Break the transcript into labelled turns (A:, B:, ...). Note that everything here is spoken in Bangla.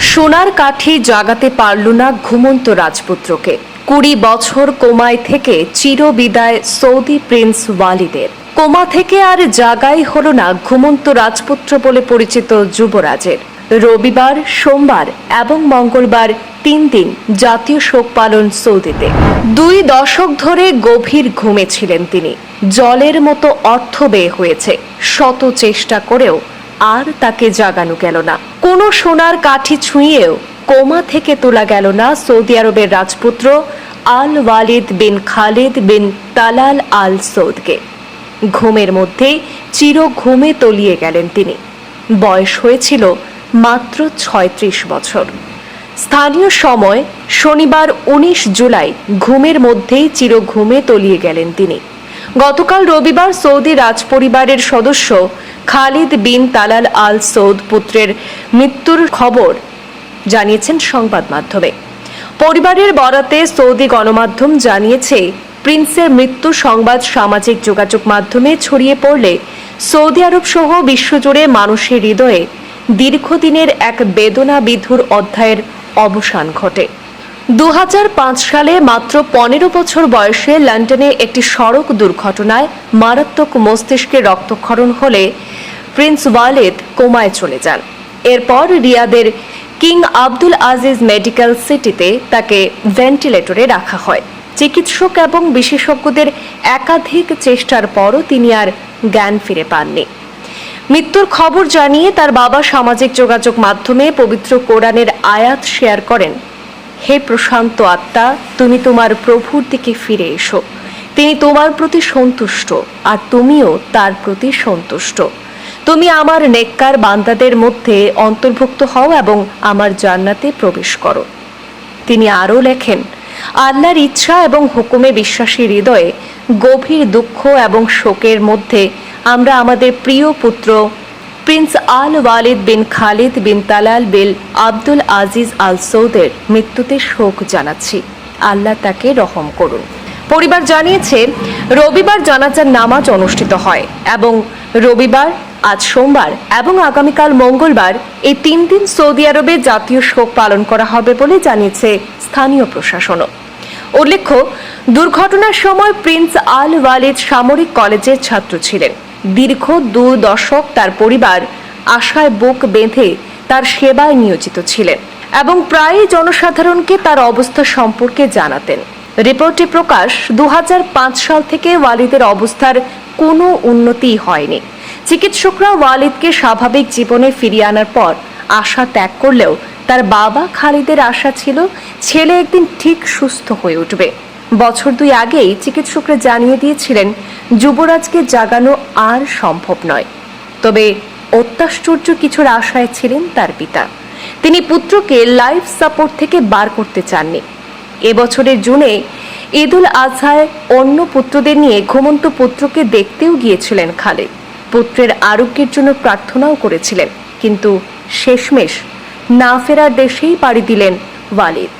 A: সোনার কাঠি জাগাতে পারল না ঘুমন্ত রাজপুত্রকে। কুড়ি বছর কোমায় থেকে চিরবিদায় সৌদি প্রিন্স ওয়ালিদের। কোমা থেকে আর জাগাই হল না ঘুমন্ত রাজপুত্র বলে পরিচিত যুবরাজের। রবিবার, সোমবার এবং মঙ্গলবার তিন দিন জাতীয় শোক পালন সৌদিতে। দুই দশক ধরে গভীর ঘুমে ছিলেন তিনি। জলের মতো অর্থ ব্যয় হয়েছে। শত চেষ্টা করেও আর তাকে জাগানো গেল না। কোনো সোনার কাঠি ছুঁয়েও কোমা থেকে তোলা গেল না সৌদি আরবের রাজপুত্র Al Waleed bin Khalid bin Talal Al সৌদকে। ঘুমের মধ্যেই চির ঘুমে তলিয়ে গেলেন তিনি। বয়স হয়েছিল মাত্র ছয়ত্রিশ বছর। স্থানীয় সময় শনিবার উনিশ জুলাই ঘুমের মধ্যেই চির ঘুমে তলিয়ে গেলেন তিনি। গতকাল রবিবার সৌদি রাজপরিবারের সদস্য Khalid bin Talal Al Saud পুত্রের মৃত্যুর খবর জানিয়েছেন সংবাদ মাধ্যমে। পরিবারের বরাতে সৌদি গণমাধ্যম জানিয়েছে, প্রিন্সের মৃত্যু সংবাদ সামাজিক যোগাযোগ মাধ্যমে ছড়িয়ে পড়লে সৌদি আরব সহ বিশ্বজুড়ে মানুষের হৃদয়ে দীর্ঘদিনের এক বেদনা বিধুর অধ্যায়ের অবসান ঘটে। দু হাজার পাঁচ সালে মাত্র পনেরো বছর বয়সে লন্ডনে একটি সড়ক দুর্ঘটনায় মারাত্মক মস্তিষ্কে রক্তক্ষরণ হলে প্রিন্স ওয়ালেদ কোমায় চলে যান। এরপর রিয়াদের কিং আব্দুল আজিজ মেডিকেল সিটিতে তাকে ভেন্টিলেটরে রাখা হয়। চিকিৎসক এবং বিশেষজ্ঞদের একাধিক চেষ্টার পরও তিনি আর জ্ঞান ফিরে পাননি। মৃত্যুর খবর জানিয়ে তার বাবা সামাজিক যোগাযোগ মাধ্যমে পবিত্র কোরআনের আয়াত শেয়ার করেন। হে প্রশান্ত আত্মা, তুমি তোমার প্রভুর দিকে ফিরে এসো। তিনি তোমার প্রতি সন্তুষ্ট, আর তুমিও তার প্রতি সন্তুষ্ট। তুমি আমার নেককার বান্দাদের মধ্যে অন্তর্ভুক্ত হও এবং আমার জান্নাতে প্রবেশ করো। তিনি আরও লেখেন, আল্লাহর ইচ্ছা এবং হুকুমে বিশ্বাসী হৃদয়ে গভীর দুঃখ এবং শোকের মধ্যে আমরা আমাদের প্রিয় পুত্র Prince Al Waleed bin Khalid bin Talal bin Abdul Aziz Al সৌদের মৃত্যুতে শোক জানাচ্ছি। আল্লাহ তাকে রহম করুন। পরিবার জানিয়েছে, রবিবার জানাজার নামাজ অনুষ্ঠিত হয় এবং রবিবার, আজ সোমবার এবং আগামীকাল মঙ্গলবার এই তিন দিন সৌদি আরবে জাতীয় শোক পালন করা হবে বলে জানিয়েছে স্থানীয় প্রশাসনও। উল্লেখ্য, দুর্ঘটনার সময় প্রিন্স আল ওয়ালিদ সামরিক কলেজের ছাত্র ছিলেন। দীর্ঘ দু দশক তার পরিবার আশায় বুক বেঁধে তার সেবায় নিয়োজিত ছিলেন এবং প্রায়ই জনসাধারণকে তার অবস্থা সম্পর্কে জানাতেন। রিপোর্টে প্রকাশ, দুহাজার পাঁচ সাল থেকে ওয়ালিদের অবস্থার কোনো উন্নতি হয়নি। চিকিৎসকরা ওয়ালিদকে স্বাভাবিক জীবনে ফিরিয়ে আনার পর আশা ত্যাগ করলেও তার বাবা খালিদের আশা ছিল, ছেলে একদিন ঠিক সুস্থ হয়ে উঠবে। বছর দুই আগেই চিকিৎসকরা জানিয়ে দিয়েছিলেন, যুবরাজকে জাগানো আর সম্ভব নয়। তবে অত্যাশ্চর্য কিছুর আশায় ছিলেন তার পিতা। তিনি পুত্রকে লাইফ সাপোর্ট থেকে বার করতে চাননি। এবছরের জুনে ঈদুল আজহায় অন্য পুত্রদের নিয়ে ঘুমন্ত পুত্রকে দেখতেও গিয়েছিলেন খালেদ পুত্রের আরোগ্যের জন্য প্রার্থনাও করেছিলেন, কিন্তু শেষমেশ না ফেরার দেশেই পাড়ি দিলেন ওয়ালিদ।